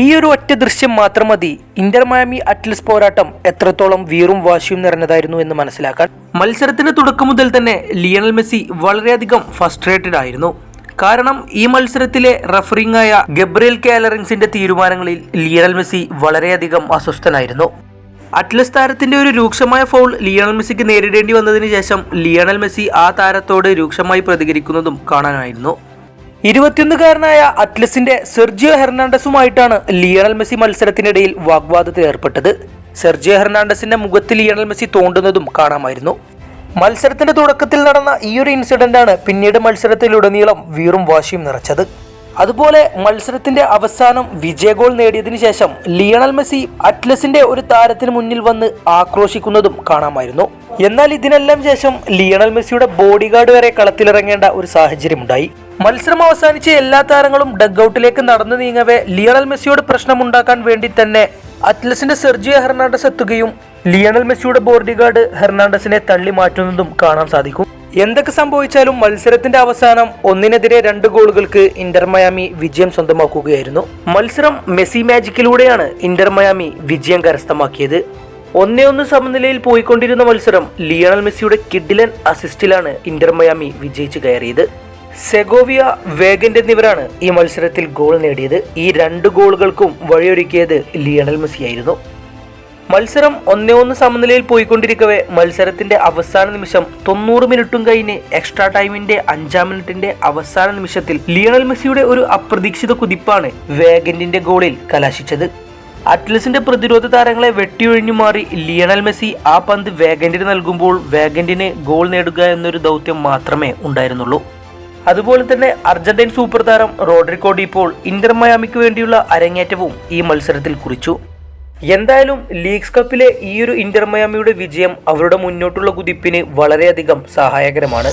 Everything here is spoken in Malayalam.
ഈ ഒരു ഒറ്റ ദൃശ്യം മാത്രം മതി. ഇന്റർ മയാമി അറ്റ്ലസ് പോരാട്ടം എത്രത്തോളം വീറും വാശിയും നിറഞ്ഞതായിരുന്നു എന്ന് മനസ്സിലാക്കാൻ മത്സരത്തിന് തുടക്കം മുതൽ തന്നെ ലിയണൽ മെസ്സി വളരെയധികം ഫസ്ട്രേറ്റഡ് ആയിരുന്നു. കാരണം ഈ മത്സരത്തിലെ റഫറിംഗായ ഗബ്രിയൽ കാലറിങ്സിന്റെ തീരുമാനങ്ങളിൽ ലിയണൽ മെസ്സി വളരെയധികം അസ്വസ്ഥനായിരുന്നു. അറ്റ്ലസ് താരത്തിന്റെ ഒരു രൂക്ഷമായ ഫൗൾ ലിയണൽ മെസ്സിക്ക് നേരിടേണ്ടി വന്നതിന് ശേഷം ലിയണൽ മെസ്സി ആ താരത്തോട് രൂക്ഷമായി പ്രതികരിക്കുന്നതും കാണാനായിരുന്നു. ഇരുപത്തിയൊന്നുകാരനായ അറ്റ്ലസിന്റെ സെർജിയോ ഹെർണാണ്ടസുമായിട്ടാണ് ലിയണൽ മെസ്സി മത്സരത്തിനിടയിൽ വാഗ്വാദത്തിൽ ഏർപ്പെട്ടത്. സെർജിയോ ഹെർണാണ്ടസിന്റെ മുഖത്ത് ലിയണൽ മെസ്സി തോണ്ടുന്നതും കാണാമായിരുന്നു. മത്സരത്തിന്റെ തുടക്കത്തിൽ നടന്ന ഈ ഒരു ഇൻസിഡന്റ് ആണ് പിന്നീട് മത്സരത്തിലുടനീളം വീറും വാശിയും നിറച്ചത്. അതുപോലെ മത്സരത്തിന്റെ അവസാനം വിജയ ഗോൾ നേടിയതിനു ശേഷം ലിയണൽ മെസ്സി അറ്റ്ലസിന്റെ ഒരു താരത്തിന് മുന്നിൽ വന്ന് ആക്രോശിക്കുന്നതും കാണാമായിരുന്നു. എന്നാൽ ഇതിനെല്ലാം ശേഷം ലിയണൽ മെസ്സിയുടെ ബോഡിഗാർഡ് വരെ കളത്തിലിറങ്ങേണ്ട ഒരു സാഹചര്യമുണ്ടായി. മത്സരം അവസാനിച്ച എല്ലാ താരങ്ങളും ഡഗ്ഔട്ടിലേക്ക് നടന്നു നീങ്ങവേ ലിയണൽ മെസ്സിയോട് പ്രശ്നമുണ്ടാക്കാൻ വേണ്ടി തന്നെ അറ്റ്ലസിന്റെ സെർജിയ ഹെർണാണ്ടസ് എത്തുകയും ലിയണൽ മെസ്സിയുടെ ബോർഡി ഗാർഡ് ഹെർണാണ്ടസിനെ തള്ളി മാറ്റുന്നതും കാണാൻ സാധിക്കും. എന്തൊക്കെ സംഭവിച്ചാലും മത്സരത്തിന്റെ അവസാനം ഒന്നിനെതിരെ രണ്ട് ഗോളുകൾക്ക് ഇന്റർ മയാമി വിജയം സ്വന്തമാക്കുകയായിരുന്നു. മത്സരം മെസ്സി മാജിക്കിലൂടെയാണ് ഇന്റർ മയാമി വിജയം കരസ്ഥമാക്കിയത്. ഒന്നേ ഒന്ന് സമനിലയിൽ പോയിക്കൊണ്ടിരുന്ന മത്സരം ലിയണൽ മെസ്സിയുടെ കിഡിലൻ അസിസ്റ്റിലാണ് ഇന്റർ മയാമി വിജയിച്ചു കയറിയത്. സെഗോവിയ വേഗന്റ് എന്നിവരാണ് ഈ മത്സരത്തിൽ ഗോൾ നേടിയത്. ഈ രണ്ട് ഗോളുകൾക്കും വഴിയൊരുക്കിയത് ലിയണൽ മെസ്സി ആയിരുന്നു മത്സരം ഒന്നേ ഒന്ന് സമനിലയിൽ പോയിക്കൊണ്ടിരിക്കവേ മത്സരത്തിന്റെ അവസാന നിമിഷം തൊണ്ണൂറ് മിനിറ്റും കഴിഞ്ഞ് എക്സ്ട്രാ ടൈമിന്റെ അഞ്ചാം മിനിറ്റിന്റെ അവസാന നിമിഷത്തിൽ ലിയണൽ മെസ്സിയുടെ ഒരു അപ്രതീക്ഷിത കുതിപ്പാണ് വേഗന്റിന്റെ ഗോളിൽ കലാശിച്ചത്. അറ്റ്ലസിന്റെ പ്രതിരോധ താരങ്ങളെ വെട്ടിയൊഴിഞ്ഞു മാറി ലിയണൽ മെസ്സി ആ പന്ത് വേഗന്റിന് നൽകുമ്പോൾ വേഗന്റിന് ഗോൾ നേടുക എന്നൊരു ദൗത്യം മാത്രമേ ഉണ്ടായിരുന്നുള്ളൂ. അതുപോലെ തന്നെ അർജന്റീൻ സൂപ്പർ താരം റോഡ്രിക്കോ ഡിപ്പോൾ ഇന്റർ മയാമിക്ക് വേണ്ടിയുള്ള അരങ്ങേറ്റവും ഈ മത്സരത്തിൽ കുറിച്ചു. എന്തായാലും ലീഗ്സ് കപ്പിലെ ഈയൊരു ഇന്റർ മയാമിയുടെ വിജയം അവരുടെ മുന്നോട്ടുള്ള കുതിപ്പിന് വളരെയധികം സഹായകരമാണ്.